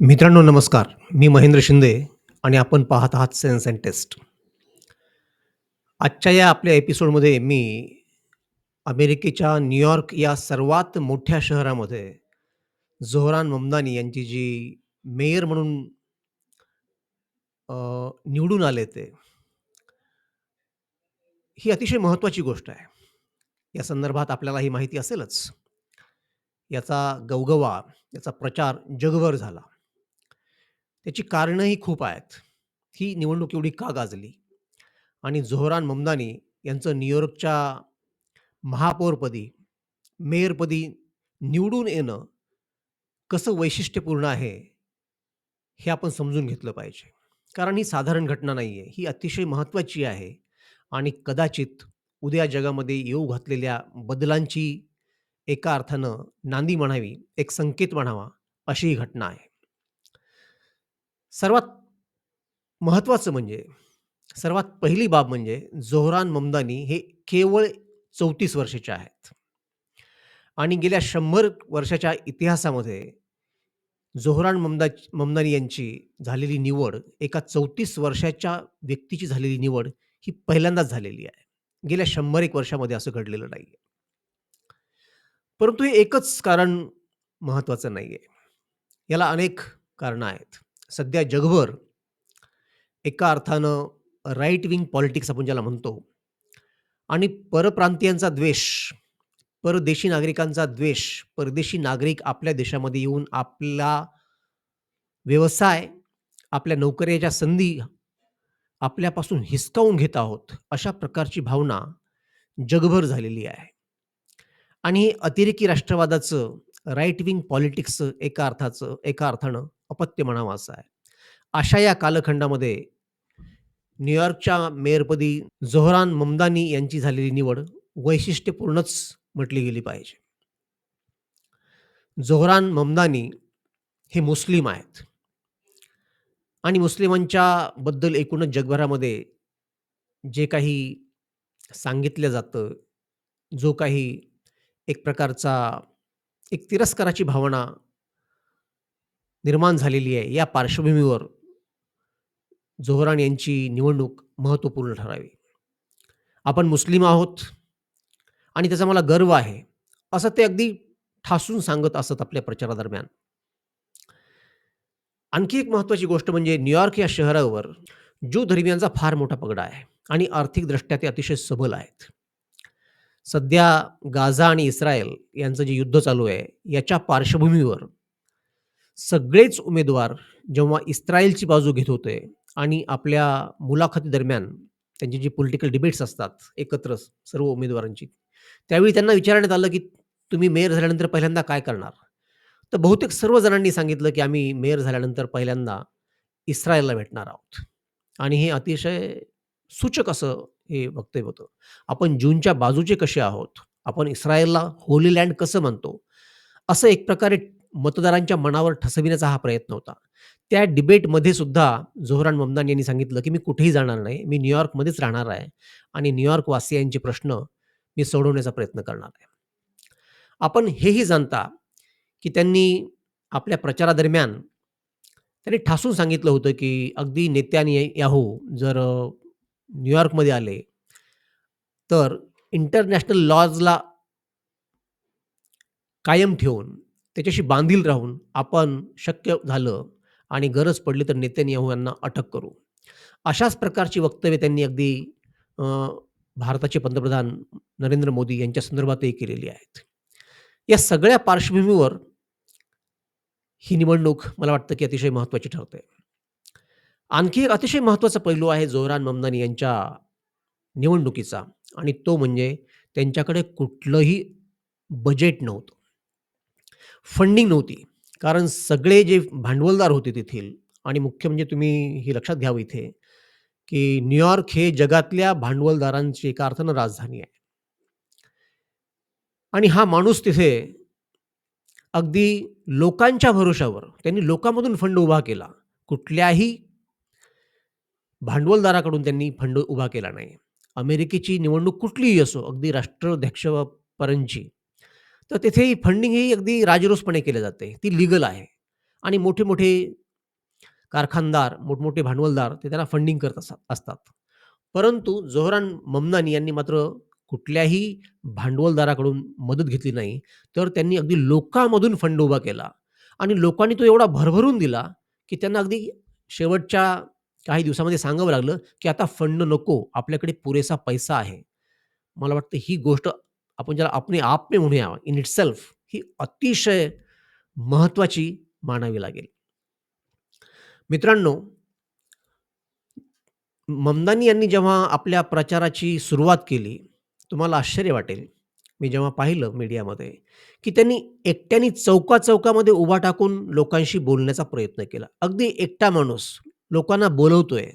मित्रांनो नमस्कार. मी महेंद्र शिंदे आणि आपण पाहत आहात सेन्स अँड टेस्ट. आजच्या या आपल्या एपिसोडमध्ये मी अमेरिकेच्या न्यूयॉर्क या सर्वात मोठ्या शहरामध्ये झोहरान ममदानी यांची जी मेयर म्हणून निवडून आले ते. ही अतिशय महत्त्वाची गोष्ट आहे. या संदर्भात आपल्याला ही माहिती असेलच. याचा गवगवा, याचा प्रचार जगभर झाला. त्याची कारणंही खूप आहेत. ही निवडणूक एवढी का गाजली? आणि झोहरान ममदानी यांचं न्यूयॉर्कच्या महापौरपदी, मेयरपदी निवडून येणं कसं वैशिष्ट्यपूर्ण आहे, हे आपण समजून घेतलं पाहिजे. कारण ही साधारण घटना नाहीये. ही अतिशय महत्त्वाची आहे आणि कदाचित उद्या जगामध्ये येऊ घातलेल्या बदलांची एका अर्थानं नांदी म्हणावी, एक संकेत म्हणावा, अशी ही घटना आहे. सर्वात महत्त्वाचं म्हणजे, सर्वात पहिली बाब म्हणजे झोहरान ममदानी हे केवळ 34 वर्षाचे आहेत. आणि गेल्या शंभर वर्षाच्या इतिहासामध्ये जोहरान ममदा ममदानी यांची झालेली निवड, एका 34 वर्षाच्या व्यक्तीची झालेली निवड ही पहिल्यांदाच झालेली आहे. गेल्या शंभर एक वर्षामध्ये असं घडलेलं नाहीये. परंतु हे एकच कारण महत्त्वाचं नाही आहे याला अनेक कारणं आहेत. सध्या जगभर एका अर्थानं राईट विंग पॉलिटिक्स आपण ज्याला म्हणतो आणि परप्रांतीयांचा द्वेष, परदेशी नागरिकांचा द्वेष, परदेशी नागरिक आपल्या देशामध्ये येऊन आपला व्यवसाय, आपल्या नोकऱ्याच्या संधी आपल्यापासून हिसकावून घेत आहोत, अशा प्रकारची भावना जगभर झालेली आहे. आणि हे अतिरेकी राष्ट्रवादाचं, राईट विंग पॉलिटिक्सचं एका अर्थाचं एका अर्थानं अपत्य म्हणावा असा आहे. अशा या कालखंडामध्ये न्यूयॉर्कच्या मेयरपदी झोहरान ममदानी यांची झालेली निवड वैशिष्ट्यपूर्णच म्हटली गेली पाहिजे. झोहरान ममदानी हे मुस्लिम आहेत. आणि मुस्लिमांच्या बद्दल एकूणच जगभरामध्ये जे काही सांगितलं जातं, जो काही एक प्रकारचा एक तिरस्काराची भावना निर्माण झालेली आहे, या पार्श्वभूमीवर जोहरान यांची निवडणूक महत्त्वपूर्ण ठरावी. आपण मुस्लिम आहोत आणि त्याचा मला गर्व आहे, असं ते अगदी ठासून सांगत असत आपल्या प्रचारादरम्यान. आणखी एक महत्त्वाची गोष्ट म्हणजे न्यूयॉर्क या शहरावर ज्यू धर्मियांचा फार मोठा पगडा आहे आणि आर्थिकदृष्ट्या ते अतिशय सबल आहेत. सध्या गाझा आणि इस्रायल यांचं जे युद्ध चालू आहे, याच्या पार्श्वभूमीवर सगळेच उमेदवार जेव्हा इस्रायलची बाजू घेत होते आणि आपल्या मुलाखतीदरम्यान त्यांची जी पॉलिटिकल डिबेट्स असतात एकत्र सर्व उमेदवारांची, त्यावेळी त्यांना विचारण्यात आलं, की तुम्ही मेयर झाल्यानंतर पहिल्यांदा काय करणार? तर बहुतेक सर्व जणांनी सांगितलं, की आम्ही मेयर झाल्यानंतर पहिल्यांदा इस्रायलला भेटणार आहोत. आणि हे अतिशय सूचक असं हे वक्तव्य होतं. आपण जूनच्या बाजूचे कसे आहोत? आपण इस्रायलला होली लँड कसं म्हणतो? असं एक प्रकारे मतदारांच्या मनावर ठसविण्याचा हा प्रयत्न होता. त्या डिबेटमध्ये सुद्धा झोहरान ममदान यांनी सांगितलं, की मी कुठेही जाणार नाही. मी न्यूयॉर्कमध्येच राहणार आहे आणि न्यूयॉर्क वासियांचे प्रश्न मी सोडवण्याचा प्रयत्न करणार आहे. आपण हेही जाणता, की त्यांनी आपल्या प्रचारादरम्यान त्यांनी ठासून सांगितलं होतं, की अगदी नेत्यानेयाहू जर न्यूयॉर्कमध्ये आले, तर इंटरनॅशनल लॉजला कायम ठेवून, त्याच्याशी बांधील राहून आपण शक्य झालं आणि गरज पडली तर नेतन्याहू यांना अटक करू. अशाच प्रकारची वक्तव्य त्यांनी अगदी भारताचे पंतप्रधान नरेंद्र मोदी यांच्या संदर्भातही केलेली आहेत. या सगळ्या पार्श्वभूमीवर ही निवडणूक मला वाटतं, की अतिशय महत्त्वाची ठरते. आणखी एक अतिशय महत्त्वाचा पैलू आहे जोहरान ममदानी यांच्या निवडणुकीचा आणि तो म्हणजे त्यांच्याकडे कुठलंही बजेट नव्हतं. फंडिंग नव्हती. कारण सगळे जे भांडवलदार होते तेथील आणि मुख्य म्हणजे तुम्ही हे लक्षात घ्यावं इथे, की न्यूयॉर्क हे जगातल्या भांडवलदारांची एका अर्थानं राजधानी आहे. आणि हा माणूस तिथे अगदी लोकांच्या भरोशावर त्यांनी लोकांमधून फंड उभा केला. कुठल्याही भांडवलदाराकडून त्यांनी फंड उभा केला नाही. अमेरिकेची निवडणूक कुठलीही असो, अगदी राष्ट्राध्यक्षपर्यंतची तर तिथेही फंडिंग ही अगदी राजरोसपणे केली जाते. ती लीगल आहे. आणि मोठे-मोठे कारखानदार, मोठमोठे भांडवलदार ते त्याला फंडिंग करत असा असतात. परंतु जोहरान ममनानी यांनी मात्र कुठल्याही भांडवलदाराकडून मदत घेतली नाही. तर त्यांनी अगदी लोकांमधून फंड उभा केला आणि लोकांनी तो एवढा भरभरून दिला, की त्यांना अगदी शेवटच्या काही दिवसामध्ये सांगावं लागलं, की आता फंड नको, आपल्याकडे पुरेसा पैसा आहे. मला वाटतं ही गोष्ट आपण ज्याला अपने आप में म्हणूया इन इट सेल्फ ही अतिशय महत्त्वाची मानावी लागेल. मित्रांनो ममदानी यांनी जेव्हा आपल्या प्रचाराची सुरुवात केली, तुम्हाला आश्चर्य वाटेल, मी जेव्हा पाहिलं मीडियामध्ये, की त्यांनी एकट्याने चौका-चौकामध्ये उभा टाकून लोकांशी बोलण्याचा प्रयत्न केला. अगदी एकटा माणूस लोकांना बोलवतोय.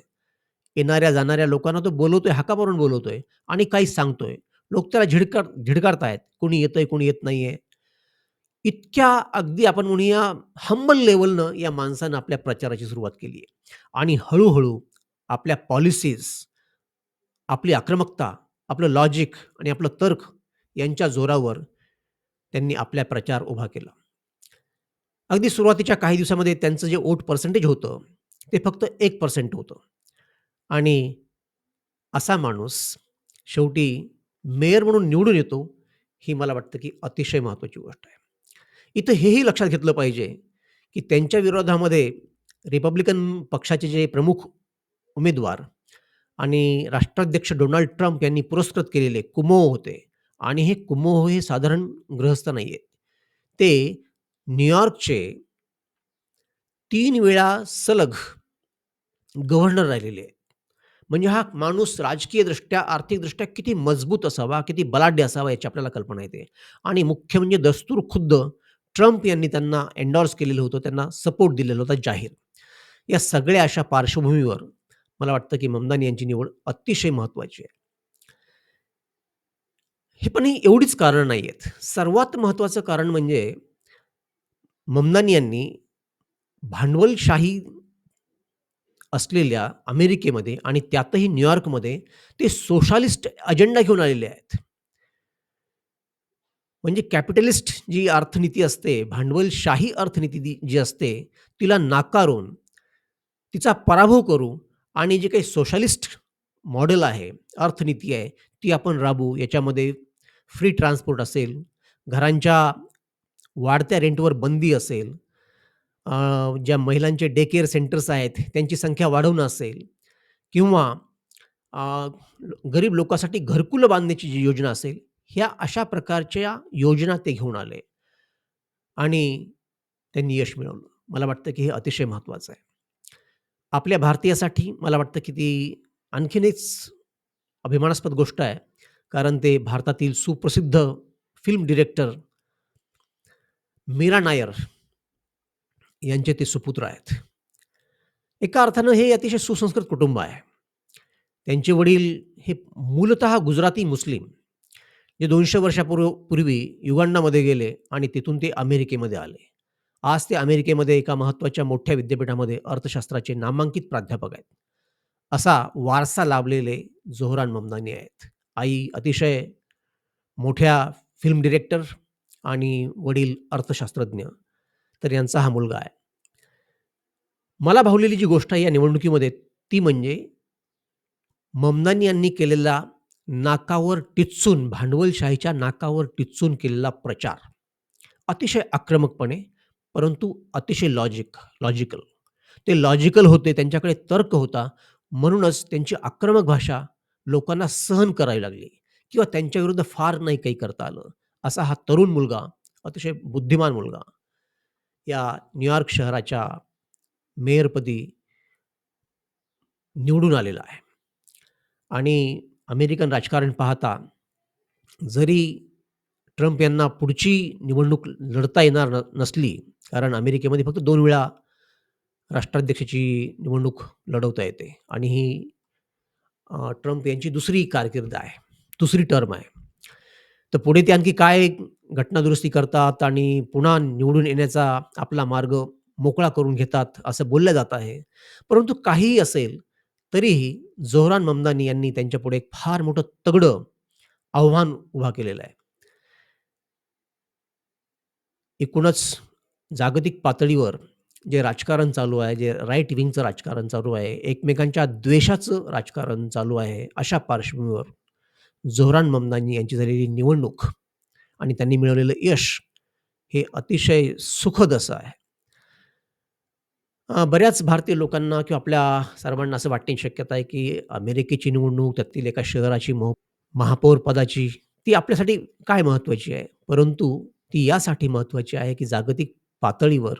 येणाऱ्या-जाणाऱ्या लोकांना तो बोलवतोय, हाका बोलवतोय आणि काही सांगतोय. लोक त्याला झिडकार झिडकारतायत. येतं येतंय, कोणी येत नाहीये. इतक्या अगदी आपण म्हणूया हंबल लेवलनं या माणसानं आपल्या प्रचाराची सुरुवात केली आहे आणि हळूहळू आपल्या पॉलिसीज, आपली आक्रमकता, आपलं लॉजिक आणि आपलं तर्क यांच्या जोरावर त्यांनी आपला प्रचार उभा केला. अगदी सुरुवातीच्या काही दिवसामध्ये त्यांचं जे वोट पर्सेंटेज होतं, ते फक्त एक पर्सेंट होतं आणि असा माणूस शेवटी मेयर म्हणून निवडून येतो, ही मला वाटतं की अतिशय महत्त्वाची गोष्ट आहे. इथं हेही लक्षात घेतलं पाहिजे, की त्यांच्या विरोधामध्ये रिपब्लिकन पक्षाचे जे प्रमुख उमेदवार आणि राष्ट्राध्यक्ष डोनाल्ड ट्रम्प यांनी पुरस्कृत केलेले कुमो होते आणि हे कुमोह हे साधारण गृहस्थ नाही आहेत. ते न्यूयॉर्कचे तीन वेळा सलग गव्हर्नर राहिलेले आहेत. म्हणजे हा माणूस राजकीयदृष्ट्या, आर्थिकदृष्ट्या किती मजबूत असावा, किती बलाढ्य असावा याची आपल्याला कल्पना येते. आणि मुख्य म्हणजे दस्तूर खुद्द ट्रम्प यांनी त्यांना एन्डॉर्स केलेलं होतं, त्यांना सपोर्ट दिलेला होता जाहीर. या सगळ्या अशा पार्श्वभूमीवर मला वाटतं की ममदानी यांची निवड अतिशय महत्त्वाची आहे. हे पण ही एवढीच कारणं नाही आहेत. सर्वात महत्त्वाचं कारण म्हणजे ममदानी यांनी भांडवलशाही असलेल्या अमेरिकेमध्ये आणि त्यातही न्यूयॉर्कमध्ये ते सोशालिस्ट अजेंडा घेऊन आलेले आहेत. म्हणजे कॅपिटलिस्ट जी अर्थनीती असते, भांडवलशाही अर्थनीती जी असते, तिला नाकारून, तिचा पराभव करू आणि जे काही सोशालिस्ट मॉडेल आहे, अर्थनीती आहे, ती आपण राबू याच्यामध्ये फ्री ट्रान्सपोर्ट असेल, घरांच्या वाढत्या रेंटवर बंदी असेल, ज्या महिलांचे डे केअर सेंटर्स आहेत, त्यांची संख्या वाढवणं असेल किंवा गरीब लोकांसाठी घरकुलं बांधण्याची जी योजना असेल, ह्या अशा प्रकारच्या योजना ते घेऊन आले आणि त्यांनी यश मिळवलं. मला वाटतं की हे अतिशय महत्त्वाचं आहे. आपल्या भारतीयासाठी मला वाटतं की ती आणखीनच अभिमानास्पद गोष्ट आहे. कारण ते भारतातील सुप्रसिद्ध फिल्म डिरेक्टर मीरा नायर यांचे ते सुपुत्र आहेत. एका अर्थानं हे अतिशय सुसंस्कृत कुटुंब आहे. त्यांचे वडील हे मूलतः गुजराती मुस्लिम जे दोनशे वर्षापूर्व पूर्वी युगांडामध्ये गेले आणि तिथून ते अमेरिकेमध्ये आले. आज ते अमेरिकेमध्ये एका महत्त्वाच्या मोठ्या विद्यापीठामध्ये अर्थशास्त्राचे नामांकित प्राध्यापक आहेत. असा वारसा लाभलेले जोहरान ममदानी आहेत. आई अतिशय मोठ्या फिल्म डिरेक्टर आणि वडील अर्थशास्त्रज्ञ. तर यांचा हा मुलगा आहे. मला भावलेली जी गोष्ट आहे या निवडणुकीमध्ये ती म्हणजे ममदानी यांनी केलेला नाकावर टिचून भांडवलशाहीच्या नाकावर टिचून केलेला प्रचार. अतिशय आक्रमकपणे परंतु अतिशय लॉजिक लॉजिकल. ते लॉजिकल होते, त्यांच्याकडे तर्क होता. म्हणूनच त्यांची आक्रमक भाषा लोकांना सहन करावी लागली किंवा त्यांच्याविरुद्ध फार नाही काही करता आलं. असा हा तरुण मुलगा, अतिशय बुद्धिमान मुलगा, या न्यूयॉर्क शहराच्या मेयरपदी निवडून आलेला आहे. आणि अमेरिकन राजकारण पाहता जरी ट्रम्प यांना पुढची निवडणूक लढता येणार न नसली कारण अमेरिकेमध्ये फक्त दोन वेळा राष्ट्राध्यक्षाची निवडणूक लढवता येते आणि ही ट्रम्प यांची दुसरी कारकीर्द आहे, दुसरी टर्म आहे. तर पुढे ते आणखी काय घटनादुरुस्ती करतात आणि पुन्हा निवडून येण्याचा आपला मार्ग मोकळा करून घेतात, असं बोललं जात आहे. परंतु काहीही असेल, तरीही जोहरान ममदानी यांनी त्यांच्यापुढे एक फार मोठं तगडं आव्हान उभा केलेलं आहे. एकूणच जागतिक पातळीवर जे राजकारण चालू आहे, जे राईट विंगचं राजकारण चालू आहे, एकमेकांच्या द्वेषाचं राजकारण चालू आहे, अशा पार्श्वभूमीवर जोहरान ममदानी यांची झालेली निवडणूक आणि त्यांनी मिळवलेलं यश हे अतिशय सुखद असं आहे. बऱ्याच भारतीय लोकांना किंवा आपल्या सर्वांना असं वाटण्याची शक्यता आहे, की अमेरिकेची निवडणूक, त्यातील एका शहराची मो महापौर पदाची, ती आपल्यासाठी काय महत्त्वाची आहे? परंतु ती यासाठी महत्त्वाची आहे, की जागतिक पातळीवर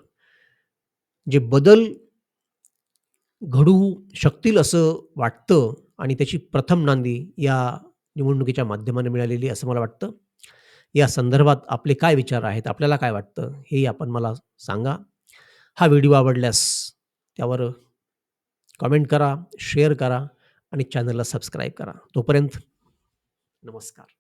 जे बदल घडू शकतील असं वाटतं आणि त्याची प्रथम नांदी या निवडणुकीच्या माध्यमाने मिळालेली असं मला वाटतं. या संदर्भात आपले काय विचार आहेत? आपल्याला काय वाटतं? हेही आपण मला सांगा. हा व्हिडिओ आवडल्यास त्यावर कमेंट करा, शेअर करा आणि चॅनलला सबस्क्राईब करा. तोपर्यंत नमस्कार.